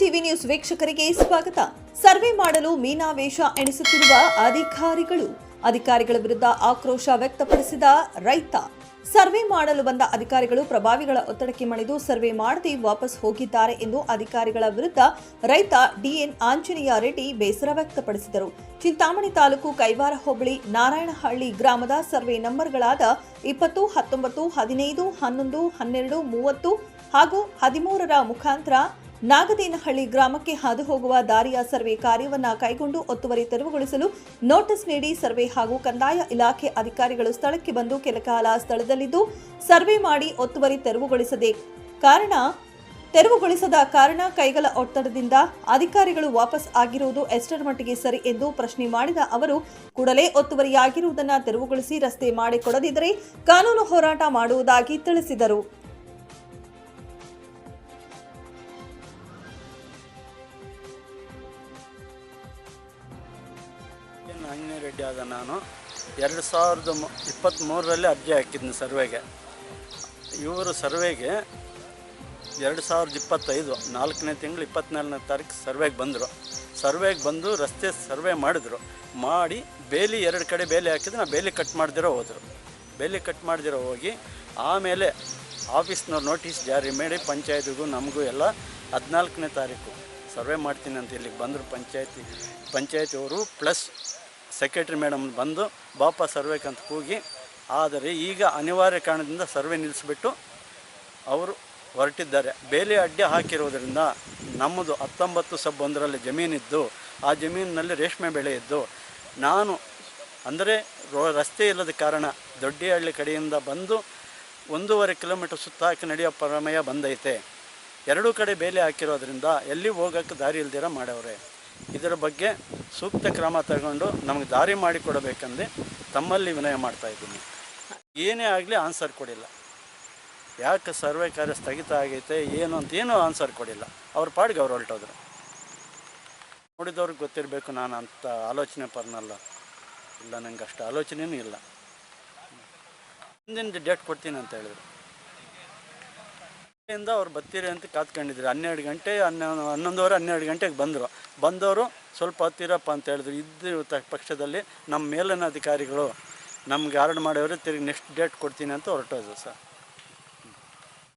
TV news ವೀಕ್ಷಕರಿಗೆ ಸ್ವಾಗತ. Survey ಮಾಡಲು ಮೀನಾವೇಶ ಎಣಿಸುತ್ತಿರುವ ಅಧಿಕಾರಿಗಳು. ಅಧಿಕಾರಿಗಳ ವಿರುದ್ಧ ಆಕ್ರೋಶ ವ್ಯಕ್ತಪಡಿಸಿದ ರೈತ. ಸರ್ವೆ ಮಾಡಲು ಬಂದ ಅಧಿಕಾರಿಗಳು ಪ್ರಭಾವಿಗಳ ಒತ್ತಡಕ್ಕೆ ಮಣಿದು ಸರ್ವೆ ಮಾಡದೆ ವಾಪಸ್ ಹೋಗಿದ್ದಾರೆ ಎಂದು ಅಧಿಕಾರಿಗಳ ವಿರುದ್ಧ ರೈತ ಡಿಎನ್ ಆಂಜನೇಯ ರೆಡ್ಡಿ ಬೇಸರ ವ್ಯಕ್ತಪಡಿಸಿದರು. ಚಿಂತಾಮಣಿ ತಾಲೂಕು ಕೈವಾರ ಹೋಬಳಿ ನಾರಾಯಣಹಳ್ಳಿ ಗ್ರಾಮದ ಸರ್ವೆ ನಂಬರ್ಗಳಾದ ಇಪ್ಪತ್ತು, ಹತ್ತೊಂಬತ್ತು, ಹದಿನೈದು, ಹನ್ನೊಂದು, ಹನ್ನೆರಡು, ಮೂವತ್ತು ಹಾಗೂ ಹದಿಮೂರರ ಮುಖಾಂತರ ನಾಗದೇನಹಳ್ಳಿ ಗ್ರಾಮಕ್ಕೆ ಹಾದು ಹೋಗುವ ದಾರಿಯ ಸರ್ವೆ ಕಾರ್ಯವನ್ನ ಕೈಗೊಂಡು ಒತ್ತುವರಿ ತೆರವುಗೊಳಿಸಲು ನೋಟಿಸ್ ನೀಡಿ ಸರ್ವೆ ಹಾಗೂ ಕಂದಾಯ ಇಲಾಖೆ ಅಧಿಕಾರಿಗಳು ಸ್ಥಳಕ್ಕೆ ಬಂದು ಕೆಲಕಾಲ ಸ್ಥಳದಲ್ಲಿದ್ದು ಸರ್ವೆ ಮಾಡಿ ಒತ್ತುವರಿ ತೆರವುಗೊಳಿಸದೆ ಕಾರಣ, ತೆರವುಗೊಳಿಸದ ಕಾರಣ ಕೈಗಳ ಒತ್ತಡದಿಂದ ಅಧಿಕಾರಿಗಳು ವಾಪಸ್ ಆಗಿರುವುದು ಎಷ್ಟರ ಮಟ್ಟಿಗೆ ಸರಿ ಎಂದು ಪ್ರಶ್ನೆ ಮಾಡಿದ ಅವರು, ಕೂಡಲೇ ಒತ್ತುವರಿಯಾಗಿರುವುದನ್ನು ತೆರವುಗೊಳಿಸಿ ರಸ್ತೆ ಮಾಡಿಕೊಡದಿದ್ದರೆ ಕಾನೂನು ಹೋರಾಟ ಮಾಡುವುದಾಗಿ ತಿಳಿಸಿದರು. ಆಂಜನೇಯ ರೆಡ್ಡಿ ಆದ ನಾನು ಎರಡು ಸಾವಿರದ ಇಪ್ಪತ್ತ್ಮೂರರಲ್ಲಿ ಅರ್ಜಿ ಹಾಕಿದ್ನಿ ಸರ್ವೆಗೆ. ಇವರು ಸರ್ವೆಗೆ ಎರಡು ಸಾವಿರದ ಇಪ್ಪತ್ತೈದು ನಾಲ್ಕನೇ ತಿಂಗಳು ಇಪ್ಪತ್ತ್ನಾಲ್ಕನೇ ತಾರೀಕು ಸರ್ವೆಗೆ ಬಂದರು. ಸರ್ವೆಗೆ ಬಂದು ರಸ್ತೆ ಸರ್ವೆ ಮಾಡಿದ್ರು. ಮಾಡಿ ಬೇಲಿ ಎರಡು ಕಡೆ ಬೇಲಿ ಹಾಕಿದ್ರೆ, ನಾ ಬೇಲಿ ಕಟ್ ಮಾಡ್ದಿರೋ ಹೋದರು. ಬೇಲಿ ಕಟ್ ಮಾಡ್ದಿರೋ ಹೋಗಿ ಆಮೇಲೆ ಆಫೀಸ್ನವ್ರು ನೋಟಿಸ್ ಜಾರಿ ಮಾಡಿ ಪಂಚಾಯತಿಗೂ ನಮಗೂ ಎಲ್ಲ ಹದಿನಾಲ್ಕನೇ ತಾರೀಕು ಸರ್ವೆ ಮಾಡ್ತೀನಿ ಅಂತ ಇಲ್ಲಿಗೆ ಬಂದರು ಪಂಚಾಯತಿ, ಪಂಚಾಯತಿಯವರು ಪ್ಲಸ್ ಸೆಕ್ರೆಟ್ರಿ ಮೇಡಮ್ ಬಂದು ಬಾಪ ಅಂತ ಕೂಗಿ, ಆದರೆ ಈಗ ಅನಿವಾರ್ಯ ಕಾರಣದಿಂದ ಸರ್ವೆ ನಿಲ್ಲಿಸಿಬಿಟ್ಟು ಅವರು ಹೊರಟಿದ್ದಾರೆ. ಬೇಲಿ ಅಡ್ಡೆ ಹಾಕಿರೋದ್ರಿಂದ ನಮ್ಮದು ಹತ್ತೊಂಬತ್ತು ಸಬ್ ಒಂದರಲ್ಲಿ ಜಮೀನಿದ್ದು, ಆ ಜಮೀನಿನಲ್ಲಿ ರೇಷ್ಮೆ ಬೆಳೆ ಇದ್ದು, ನಾನು ಅಂದರೆ ರೋ ರಸ್ತೆ ಇಲ್ಲದ ಕಾರಣ ದೊಡ್ಡಿಹಳ್ಳಿ ಕಡೆಯಿಂದ ಬಂದು ಒಂದೂವರೆ ಕಿಲೋಮೀಟರ್ ಸುತ್ತ ಹಾಕಿ ನಡೆಯೋ ಪ್ರಮೇಯ ಬಂದೈತೆ. ಎರಡೂ ಕಡೆ ಬೇಲಿ ಹಾಕಿರೋದ್ರಿಂದ ಎಲ್ಲಿ ಹೋಗೋಕ್ಕೆ ದಾರಿ ಇಲ್ದಿರ ಮಾಡವ್ರೆ. ಇದರ ಬಗ್ಗೆ ಸೂಕ್ತ ಕ್ರಮ ತಗೊಂಡು ನಮಗೆ ದಾರಿ ಮಾಡಿಕೊಡಬೇಕಂದು ತಮ್ಮಲ್ಲಿ ವಿನಯ ಮಾಡ್ತಾ ಇದ್ದೀನಿ. ಏನೇ ಆಗಲಿ ಆನ್ಸರ್ ಕೊಡಿಲ್ಲ. ಯಾಕೆ ಸರ್ವೆ ಕಾರ್ಯ ಸ್ಥಗಿತ ಆಗೈತೆ, ಏನು ಅಂತ ಏನೂ ಆನ್ಸರ್ ಕೊಡಿಲ್ಲ. ಅವ್ರ ಪಾಡಿಗೆ ಅವ್ರು ಹೊರಟೋದ್ರು. ನೋಡಿದವ್ರಿಗೆ ಗೊತ್ತಿರಬೇಕು ನಾನು ಅಂತ ಆಲೋಚನೆ ಪರ್ನಲ್ಲ. ಇಲ್ಲ ನಂಗೆ ಅಷ್ಟು ಆಲೋಚನೆಯೂ ಇಲ್ಲ. ಹಿಂದಿನ ಡೇಟ್ ಕೊಡ್ತೀನಿ ಅಂತ ಹೇಳಿದ್ರು. ಇಂದ ಅವ್ರು ಬರ್ತೀರಿ ಅಂತ ಕಾತ್ಕೊಂಡಿದ್ರು ಹನ್ನೆರಡು ಗಂಟೆ, ಹನ್ನೊಂದು, ಹನ್ನೊಂದುವರೆ, ಹನ್ನೆರಡು ಗಂಟೆಗೆ ಬಂದರು. ಬಂದವರು ಸ್ವಲ್ಪ ಹತ್ತಿರಪ್ಪ ಅಂತ ಹೇಳಿದ್ರು. ಇದ್ದ ಪಕ್ಷದಲ್ಲಿ ನಮ್ಮ ಮೇಲಿನ ಅಧಿಕಾರಿಗಳು ನಮ್ಗೆ ಆರ್ಡ್ ಮಾಡೋರು ತಿರುಗಿ ನೆಕ್ಸ್ಟ್ ಡೇಟ್ ಕೊಡ್ತೀನಿ ಅಂತ ಹೊರಟೋದ್ರು ಸರ್.